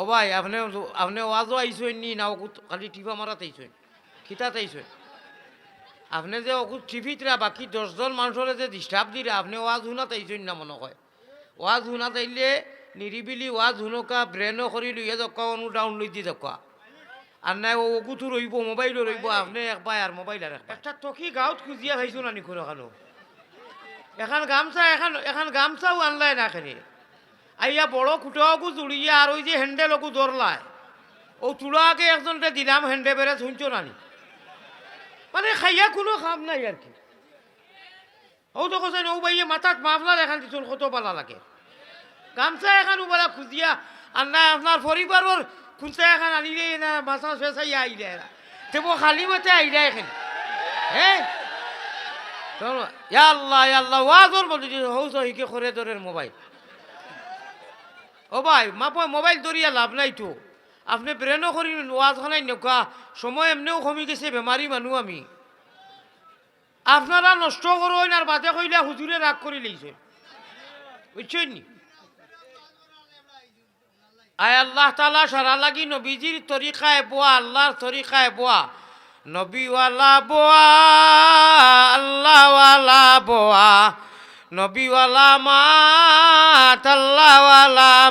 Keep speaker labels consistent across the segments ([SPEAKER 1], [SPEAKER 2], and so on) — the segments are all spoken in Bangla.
[SPEAKER 1] ও ভাই, আপনি আপনি ওয়াজও আইসেন নি, না ওকুত খালি টিপা মারাত আইসেন খিতাত আইসেন আপনি যে ওকুত টিভিতরা বাকি দশজন মানুষের যে ডিস্টার্ব দিলে, আপনি ওয়াজ শুনাত আইসেন না মনে হয়। ওয়াজ শুনাত আইলে নিরিবিলি ওয়াজ শুনকা ব্রেনও কৰি লইয়া দক্কা অনু ডাউনলোড দি দক্কা আর নাই, ও ওকুতো রইব মোবাইলও রইব আপনি একবার আর মোবাইল আর একটা টকি গাঁৱত খুজিয়া খাইছো নানি কোনো এখানো এখন গামছা, এখন এখন গামছাও আনলাই না এখানে আইয়া বড় খুঁটাওকু জুড়িয়া আর ওই যে হ্যান্ডেলকু ধরলায় ও চূড়াকে একজনকে দিলাম হ্যান্ডে বেড়ে শুনছো নানি। মানে খাইয়া কোনো খাম নাই আর কি। ও তো কোথায় ও ভাইয়ে, মাথাত মাফলার এখান দিচ্ছুন কত পালা লাগে? গামছা এখন বলা খুঁজিয়া আর না আপনার পরিবারের খুঁজা এখন আনিলে না মাথা ফেসাইয়া আইলে এরা তেবো খালি মতে আইলে এখানে। হ্যাঁ আল্লাহ আল্লাহ ওয়াজর বলি হৌস হিকে করে দরের মোবাইল। ও ভাই মাপ মোবাইল ধরিয়া লাভ নাই তো। আপনি ব্রেনও করি ওয়াজ খানাই নকা সময় এমনিও কমি গেছে বেমারি মানুষ আমি। আপনারা নষ্ট করুন আর বাদে কইলে হুজুরে রাগ করে লইছে। বুঝছেন নি? আয় আল্লাহ তালা সারা লাগি নবীজির তরিকায় বোয়া, আল্লাহর তরিকায় বোয়া। নবীওয়ালা বোয়া, আল্লাহওয়ালা বোয়া। নবীওয়ালা মাত আল্লাহওয়ালা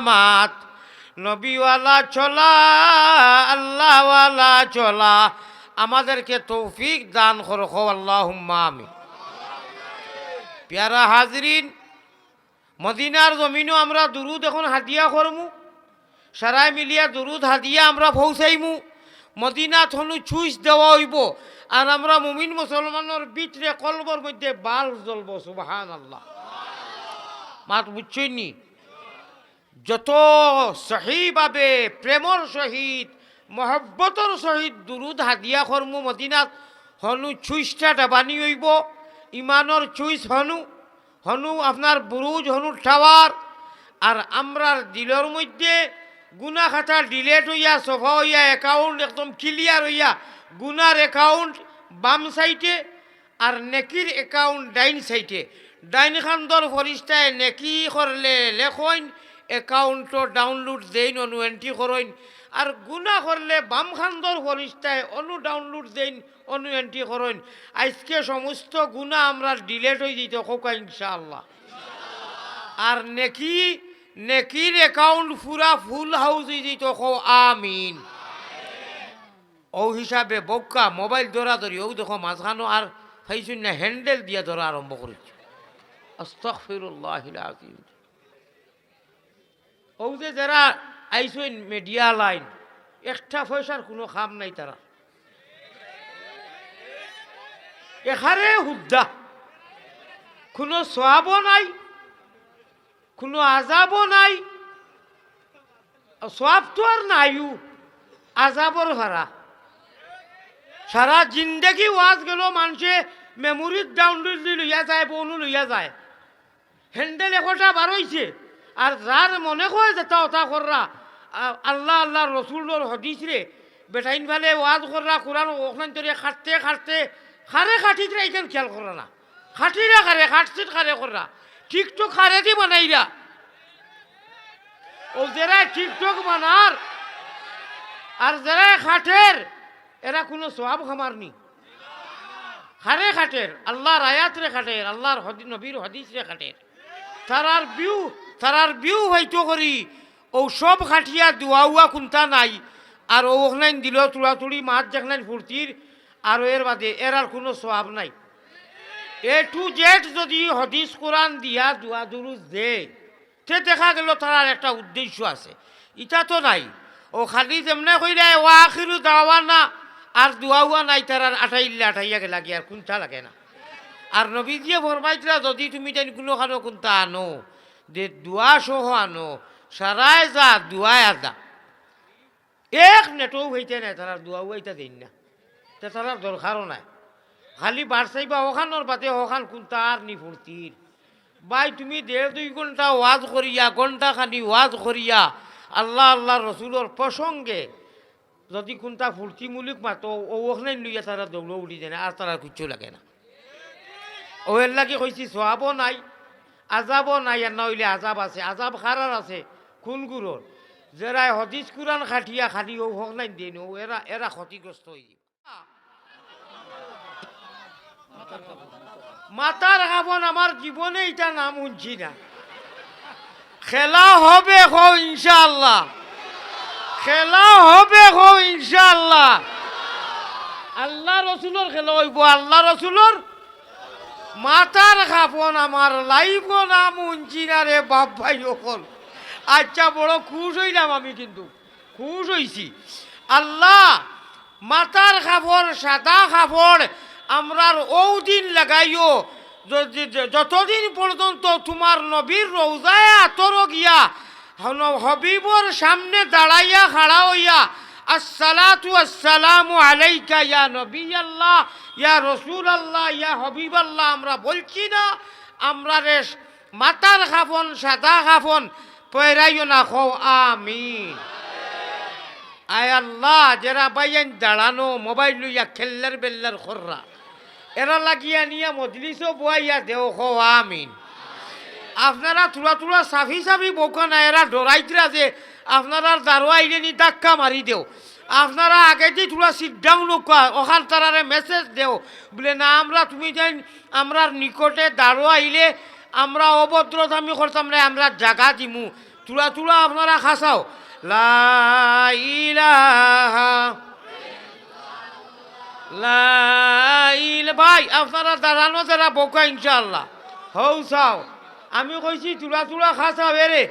[SPEAKER 1] মাত নবীওয়ালা চলা, আল্লাহওয়ালা চলা। আমাদেরকে তৌফিক দান করো আল্লাহ আমি পেয়ারা হাজরিন, মদিনার জমিনও আমরা দুরুদ এখন হাদিয়া করমু। সারাই মিলিয়া দুরুদ হাদিয়া আমরা পৌঁছাইমু। মদিনা থনু চুইস দেওয়া হইব। আর আমরা মুমিন মুসলমানের ভিতরে কলবর মধ্যে বাল জ্বলব সুবাহান আল্লাহ মাত বুঝছইনি যত সহিভাবে প্রেমর সহিত মহব্বতর সহিত দুরুদ হাদিয়া কর্ম মদিনাত হনু চুইসটা ডাবানি হইব ইমানর চুইস হনু হনু আপনার বুরুজ, হনু টাওয়ার, আর আমরার দিলর মধ্যে গুনা খাতা ডিলেট হইয়া, সফা হইয়া অ্যাকাউন্ট একদম ক্লিয়ার হইয়া, গুনার অ্যাকাউন্ট বাম সাইডে আর নেকির অ্যাকাউন্ট ডাইন সাইডে। ডাইন খান্দর ফরিস্তায় নেকি করলে লেখইন অ্যাকাউন্টও ডাউনলোড দেইন অনু এন্ট্রি করইন আর গুনা করলে বাম খান্দর ফরিস্তায় অনু ডাউনলোড দেইন, অনু এন্ট্রি করইন আজকে সমস্ত গুনা আমরা ডিলেট হয়ে যেত কোকা ইনশাআল্লাহ। আর নেকি নেকির অ্যাকাউন্ট পুরা ফুল হাউস যেত কো আমিন। ও হিসাবে বক্কা মোবাইল ধরা ধরি ও দেখো মাঝখানো আর খাইছুন না হ্যান্ডেল দিয়া ধরা আরম্ভ করেছে আস্তাগফিরুল্লাহ আজিম ও যে যারা আইসুন মিডিয়া লাইন একটা পয়সার কোনো খাম নাই তারা। এখানে হুদ্দা। কোনো সোয়াবও নাই, কোনো আজাবও নাই। সোয়াব তো আর নাইও, আজাবর ভাড়া। সারা জিন্দেগি ওয়াজ গেল মানুষে মেমোরির ডাউনলোড লইয়া যায় বনু লইয়া যায়। হ্যান্ডেল একটা বারইছে আর যার মনে কয় যেটা ওটা কররা আল্লাহ আল্লাহ রসুল্লর হদিস রে বেটাইন ফালে ওয়াজ কররা কোরআন ওখান খাটতে খাটতে খারে খাটিত রে এইখান খেয়াল করা না। খাটিরা খারে খাটছিট খারে কররা টিকটক খারে দি বানাইরা ও যারা টিকটক বানার আর যারা খাটের এরা কোনো সব খামার নি। খারে খাটের আল্লাহর আয়াত রে খাটের আল্লাহর নবীর হদিস রে খাটের তারার বিউ তারার বিউ হয়তো করি। ও সব খাটিয়া দুয়া কোনটা নাই। আর ও ওখানে দিল তুড়াতুড়ি মাছ যেখানে ফুর্তির আর এর বাদে এর আর কোনো সব নাই। এ টু জেড যদি হদিস কোরআন দিয়া দুয়া দুরুজ দে, তে দেখা গেল তার একটা উদ্দেশ্য আছে। ইটা তো নাই। ও খালি যেমনে কইলে, ও আখিরু দাওয়ানা। আর দুয়াউয়া নাই তার আর আঠাইলে আঠাইয়া লাগে আর কোনটা লাগে না। আর নবীজিয়ে ফরমাইছিলা, যদি তুমি জানি কোনো খানো কোনটা আনো, যে দুয়া সহ আনো সারায় যা দুয়ায় আদা এক নেটও হইতে নাই তার দুয়াও হইতে দিন না। তে তার দরকারও নাই। খালি বাড়ছাইবা ওখানোর বাদে ওখান কোনটা আর নি ফুর্তির ভাই তুমি দেড় দুই ঘণ্টা ওয়াজ করিয়া ঘণ্টা খানি ওয়াজ করিয়া আল্লাহ আল্লাহ রসুলোর প্রসঙ্গে যদি কোনটা ফুর্তিমূলক মাতো ওখানে লইয়া তারা দৌড় যায় না আর তারা কিচ্ছু লাগে না। ও এর লাগে কইছি সোয়াবও নাই আজাবও নাই আর না হইলে আজাব আছে, আজাব খারার আছে কোন গুরুর যারা হদিস কুরান খাটিয়া খালি ও হোক নাই দিন এরা এরা ক্ষতিগ্রস্ত হয়ে মাতার গাবন আমার জীবনে এটা নাম শুনছি না। খেলা হবে হো ইনশাআল্লাহ। খেলা হবে হো ইনশাআল্লাহ। আল্লাহ রসুলোর খেলা হইব, আল্লাহ রসুলোর মাতার খাপন আমার, লাইব নাম শুনছি না রে বাপ ভাই সকল আচ্ছা বড় খুশ হইলাম আমি কিন্তু। খুশ হইছি। আল্লাহ, মাতার খাপড় সাদা খাপড় আমরার ও দিন লাগাইও যতদিন পর্যন্ত তোমার নবীর রৌজায় আতর গিয়া হবিবর সামনে দাঁড়াইয়া খাড়া হইয়া আসসালাতু আসসালামু আলাইকা ইয়া নবী আল্লাহ ইয়া রসুল আল্লাহ ইয়া হবিব আল্লাহ আমরা বলছি না, আমরা রে মাতার খাফন, সাদা খাফন, পয়রাইও না খো আমিন। আয় আল্লাহ, যারা বাইয়ান দাঁড়ানো, মোবাইল লইয়া খেললার বেল্লার খররা, এরা লাগিয়া নিয়া মজলিসও বয়াইয়া দেও খো আমিন। আপনারা তুলা তুলা সাফি সাফি বোকা না এরা ডরাইতরা যে, আপনারা দারো আইলে নি ধাক্কা মারি দেও। আপনারা আগে যে তুলা সিট ডাউন ওখান তারারে মেসেজ দেও। বলে, না, আমরা, তুমি যাই আমরার নিকটে দাঁড়ো আইলে, আমরা অভদ্রতামি করতাম না আমরা জাগা দিমু। তুলা তুলা আপনারা খাসাও ভাই, আপনারা দাঁড়ানো যারা বোকা ইনশাল্লাহ হৌ চাও। আমি কইছি তুলা তুলা খাসা বেরে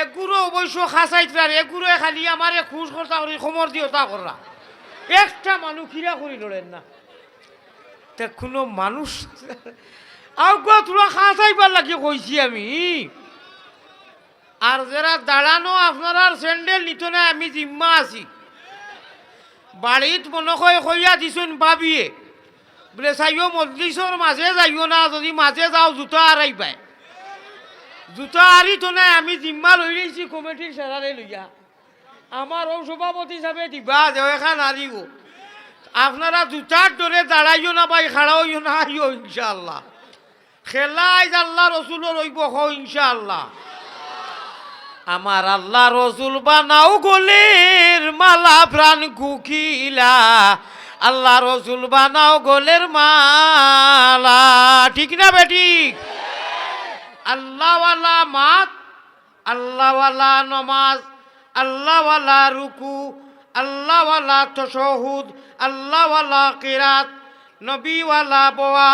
[SPEAKER 1] এগুলো অবশ্য খাসাইতার এগুলো খালি আমারে খুশ করতা করি খমর দিও তা করা একটা মানুষ খিরা করি ধরেন না। তে কোনো মানুষ গো তুলা খাসাইবার লাগে কইছি আমি। আর যারা দাঁড়ানো আপনারা স্যান্ডেল নিত না আমি জিম্মা আছি। বাড়িত মনে হয় কইয়া দিছুন ভাবিয়ে বোলে চাইও মজলিসর মাঝে যাইও না, যদি মাঝে যাও জোতা আড়াই পায়। জোতা আরি তো নাই আমি জিম্মা লই রয়েছি কমিটির সেরারে লইয়া আমার ও সভাপতি হিসাবে দিবা যে এখান আরিব আপনারা জুতার দরে দাঁড়াইও না ভাই খাড়াইও না আইও ইনশাআল্লাহ। খেলাই আল্লাহ রসুল রইব হ ইনশাআল্লাহ। আমার আল্লাহ রসুল বানাও গোলের মালা প্রাণ কুকিলা। আল্লাহ রসুল বানাও গোলের মালা, ঠিক না বেঠিক আল্লাহওয়ালা মাত আল্লাহওয়ালা নমাজ আল্লাহওয়ালা রুকু আল্লাহওয়ালা তশহুদ আল্লাহওয়ালা কিরাত নবীওয়ালা বোয়া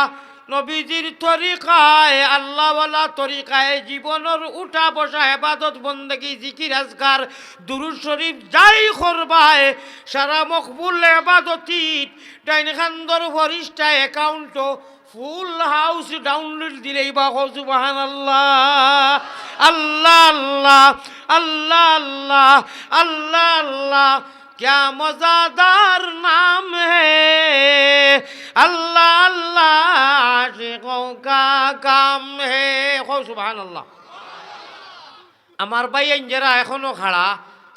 [SPEAKER 1] নবীজির তরিকায়, আল্লাহওয়ালা তরিকায় জীবনের উঠা বসা হেবাদত বন্দেগী, জিকির আজকার দুরুদ শরীফ যাই করবায়, সারা মকবুল হেবাদতিত ডাইন খান্দর ফরিস্টা অ্যাকাউন্টও ফুল হাউস ডাউনলোড দিলেই বা সুবাহান আল্লাহ আল্লাহ আল্লাহ আল্লাহ আল্লাহ আল্লাহ আল্লাহ क्या मज़ादार नाम है अल्लाह अल्लाह आशिकों का काम है हो सुबहान আল্লাহ আমার ভাই যারা এখনো খাড়া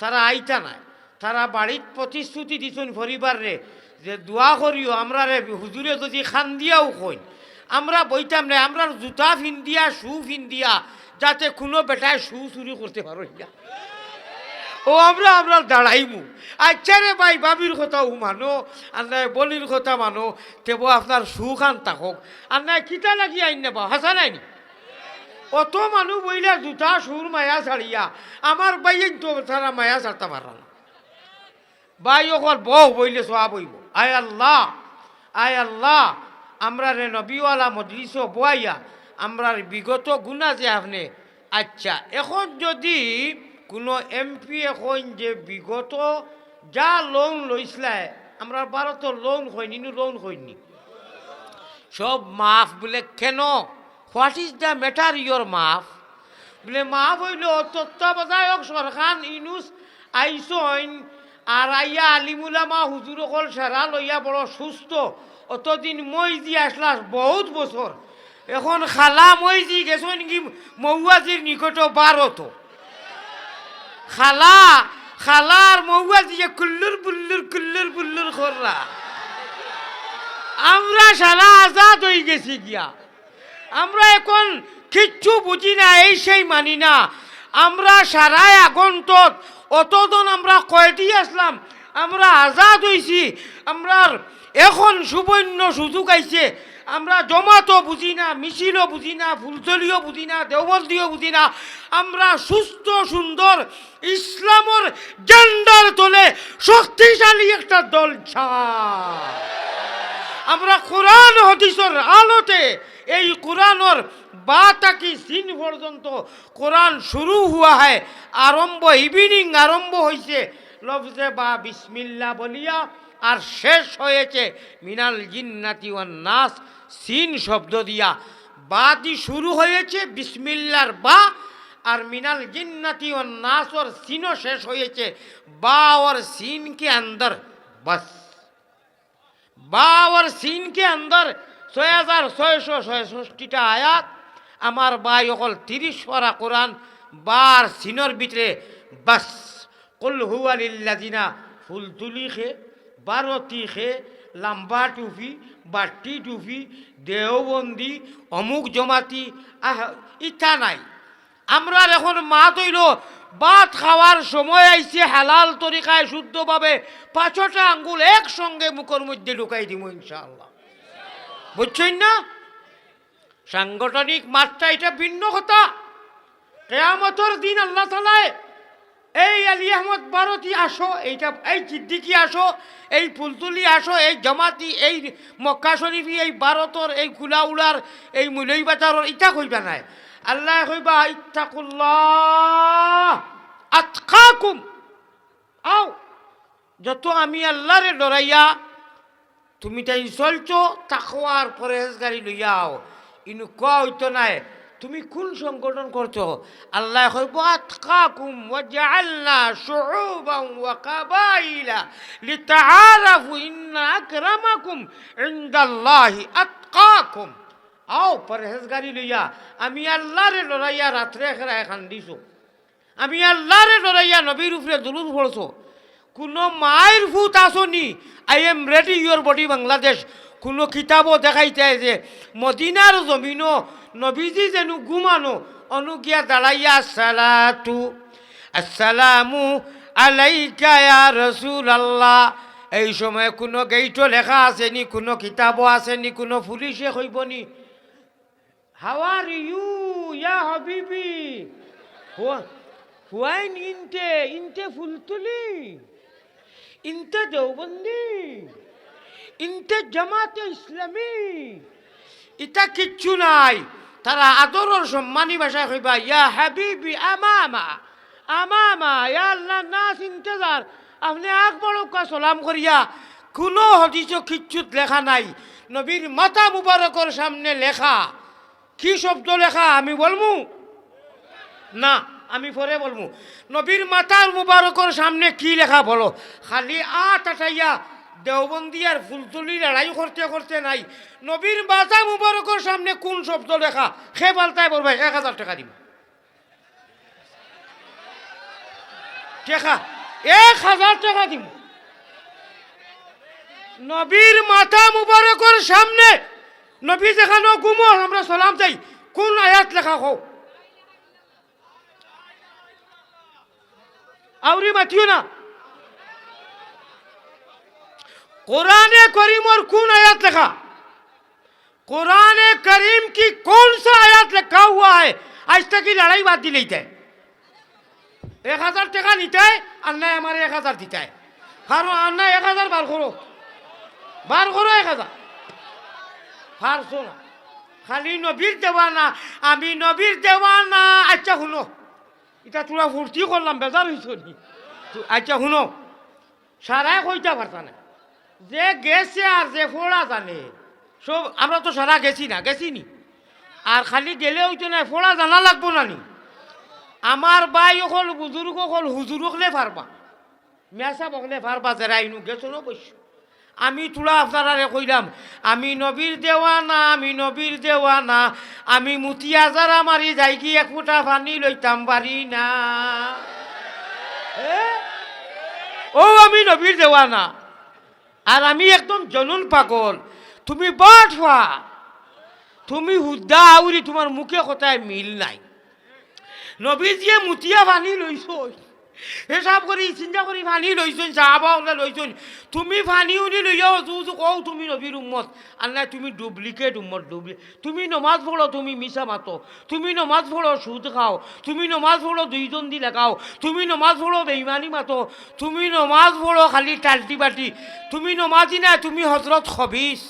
[SPEAKER 1] তারা আইতা নাই তারা বাড়িত প্রতিশ্রুতি দিছেন পরিবার রে যে দোয়া করিও আমরা রে হুজুরে যদি খান দিয়াও কই আমরা বইতাম রে আমরা জুতা ফিন্দিয়া শু ফিন্দিয়া যাতে কোনো বেটায় শু চুরি করতে পারো ইয়া ও, আমরা আমরা দাঁড়াইমু। আচ্ছা রে ভাই, বাবির কথাও মানো আর নাই বলির কথা মানো, তেব আপনার সুখান থাকক। আর নাই কিতা লাগি আইন নেবা হাসা নাই? অত মানুষ বইলে জুতা, সুর মায়া ছাড়িয়া আমার বাইয়েন তো তারা মায়া ছাড়তে পারা না ভাই, অকল বহ বইলে সোয়া বইব। আয় আল্লাহ আয় আল্লাহ আমরা রে নবীওয়ালা মজলিস বয়াইয়া আমরার বিগত গুণা যে আপনি আচ্ছা এখন যদি কোনো এমপি এখন যে বিগত যা লোন লইছিলাই আমরা ভারত লোন হয়নি লোন হয়নি সব মাফ বলে, কেন? What is the matter your মাফ? বলে, মাফ হইল তত্ত্বাবধায়ক সরকার, ইনুস আইসইন আর আইয়া আলিমুলামা হুজুর অকল সেরা লইয়া বড় সুস্থ। অতদিন মই দি আসলা বহুত বছর। এখন খালা মই দি গেছো নাকি মৌয়াজির নিকট বারত খালা, খালার মৌয়া দিয়ে কুল্লুর বুল্লুর কুল্লুর বুল্লুর খররা। আমরা সারা আজাদ হয়ে গেছি গিয়া। আমরা এখন কিচ্ছু বুঝি না, এই সেই মানি না। আমরা সারাই আগন্তত অতদন আমরা কয়টি আসলাম? আমরা আজাদ হইছি আমরা এখন সুবর্ণ সুযোগ আইছে। আমরা জমাতো বুঝি না, মিছিলও বুঝি না ফুলতলিও বুঝি না, দেওবন্দিও বুঝি না। আমরা সুস্থ, সুন্দর, ইসলামর জেন্ডার তোলে শক্তিশালী একটা দল ছাড় আমরা কোরআন হদিসর আলোতে এই কোরআনর বা তাকি সিন পর্যন্ত কোরআন শুরু হুয়া হয়, আরম্ভ ইভিনিং আরম্ভ হয়েছে লফজে বা বিসমিল্লা বলিয়া, আর শেষ হয়েছে মিনাল জিন্নাতি নাস, সিন শব্দ দিয়া। বাদি শুরু হয়েছে বিসমিল্লার বা, আর মিনাল জিন্নাতি নাস ওর সিনও শেষ হয়েছে। বা ওর সিনকে আন্দর, বস। বা ওর সিনকে আন্দর, ছয় হাজার ছয়শো ছয়ষষ্টিটা আয়াত। আমার বাই অকল তিরিশ পরা কোরআন, বার সিনর ভিতরে, বাস। কুল হুয়ালিল্লাদিনা ফুল তুলি খে, বারতি খে লাম্বা টুপি বাটি টুপি দেওবন্দি, অমুক জমাতি, আহ, ইচ্ছা নাই। আমরা এখন মা তৈল, ভাত খাওয়ার সময় আইছে হালাল তরিকায় শুদ্ধভাবে, পাঁচটা আঙ্গুল একসঙ্গে মুখের মধ্যে ঢুকাই দিব ইনশাআল্লাহ। বুঝছেন না? সাংগঠনিক মাত্রা এটা ভিন্ন কথা। কেয়ামতর দিন আল্লাহ তালায় এই আলী আহমদ বারতি আসো, এইটা, এই সিদ্দিকি আসো, এই ফুলতুলি আসো, এই জামাতি, এই মক্কা শরীফি, এই ভারতর এই কুলাউলার এই মুলই বাজারর ইটা কইবা নাই। আল্লাহ কইবা, ইত্তাকুল্লাহ আতকাকুম। আও, যত আমি আল্লাহরে ডরাইয়া তুমি তাই চলছো, তাকওয়ার পরেজগারি লইয়াও ইনু কোয়া হইতো নাই তুমি কোন সংগঠন করছ? আল্লাহ কইব আতকাকুম ওয়া জাআলনা শুউবান ওয়া কাবাইলা লিতাআরাফু ইন্না আকরামাকুম ইনদাল্লাহি আতকাকুম। আও, পরহেজগারি লইয়া, আমি আল্লাহরে লড়াইয়া রাত্রে খেরা এখান দিছো। আমি আল্লাহরে লড়াইয়া নবীর উপরে দুলুদ পড়ছো কোনো মায়ের ভূত আসনি। I am ready your body Bangladesh. কোনো কিতাবও দেখাইতে যে মদিনার জমিনও নবীজি যেন ঘুমানো অনুগিয়া দাঁড়াইয়া সালাতু আসসালামু আলাইকা রসুল আল্লাহ এই সময় কোনো গেইটও লেখা আসেনি কোনো কিতাবও আসেনি কোনো পুলিশে হইবনি হাউ আর ইউ ইয়া হাবিবি? হুয়াইন ইনতে ইনতে ফুলতুলি ইনতে দেওবন্দি। ইনতে জামাতে ইসলামী। ইটা কিচ্ছু নাই। তারা আদরের সম্মানী ভাষায় কইবা, ইয়া হাবিবি আমামা আমামা, ইয়া আল্লাহ নাস ইন্তজার, আপনি আগ বড়কা সালাম করিয়া, কোনো হদিস কিচ্ছুত লেখা নাই। নবীর মাতা মুবারকর সামনে লেখা। কি শব্দ লেখা? আমি বলমু? না, আমি পরে বলব নবীর মাতার মুবারকর সামনে কি লেখা বলো? খালি আ টাটাইয়া দেওবন্দি আর ফুলতুলি লড়াই করতে করতে নাই। নবীর মাতা মুবারকর সামনে কোন শব্দ লেখা? সে পাল্টায় বলবে, এক হাজার টাকা দিব। এক হাজার টাকা দিব। নবীর মাথা মুবারকর সামনে, নবী যেখানে ঘুমো আমরা সালাম যাই কোন আয়াত লেখা হোক আউরি মাতিও না। कुरान करीम और कौन आयत लिखा कुरान करीम की कौन सा आयत लिखा हुआ है आज तक की लड़ाई बात दी लेते है एक हजार टका नीते है अन्ना हमारे एक हजार दीता है हर अन्ना एक हजार बार करो बार करो एक हजार হার শোনা খালি নবীর দেওয়ানা আমি নবীর দেওয়ানা আচ্ছা শুনো এটা তোরা ফুর্তি করলাম বেজার হইছ নি তো- আচ্ছা শুনো সারাই কইটা পারতা না যে গেছে আর যে ফোড়া জানে, সব আমরা তো সারা গেছি না গেছি নি আর খালি গেলে হইতো না, ফোড়া জানা লাগবো না নি। আমার বাই অকল বুজুর্গ অকল হুজুরকলে পারবা। মেসা বকলে পারবা যারা ইনু গেছো না বসছো আমি তোলা আপনারা কইলাম, আমি নবীর দেওয়ানা আমি নবীর দেওয়ানা আমি মুতিয়া যারা মারি যাই কি এক ফুটা পানি লইতাম পারি না? ও আমি নবীর দেওয়ানা আর আমি একদম জনুন পাগল। তুমি বট হওয়া তুমি হুদ্দা আউরি তোমার মুখে কথায় মিল নাই। নবীজিয়ে মুতিয়া বানি লইছ হিসাব কৰি চিন্তা কৰি পানী লৈছোন চাহাবা ওলাই লৈছোন। তুমি পানী উনি লৈ উজু কওঁ তুমি নবীৰ উম্মত। নাই তুমি ডুপ্লিকেট উম্মত, ডুপ্লি তুমি নমাজ পঢ়ো, তুমি মিছা মাতো। তুমি নমাজ পঢ়ো, সুদ খাও। তুমি নমাজ পঢ়ো, দুইজন দি লাগাও তুমি নমাজ পঢ়ো, বেইমানি মাতো। তুমি নমাজ পঢ়ো, খালি টাল্টি বাটি তুমি নমাজি নাই, তুমি হজরত খবিছ।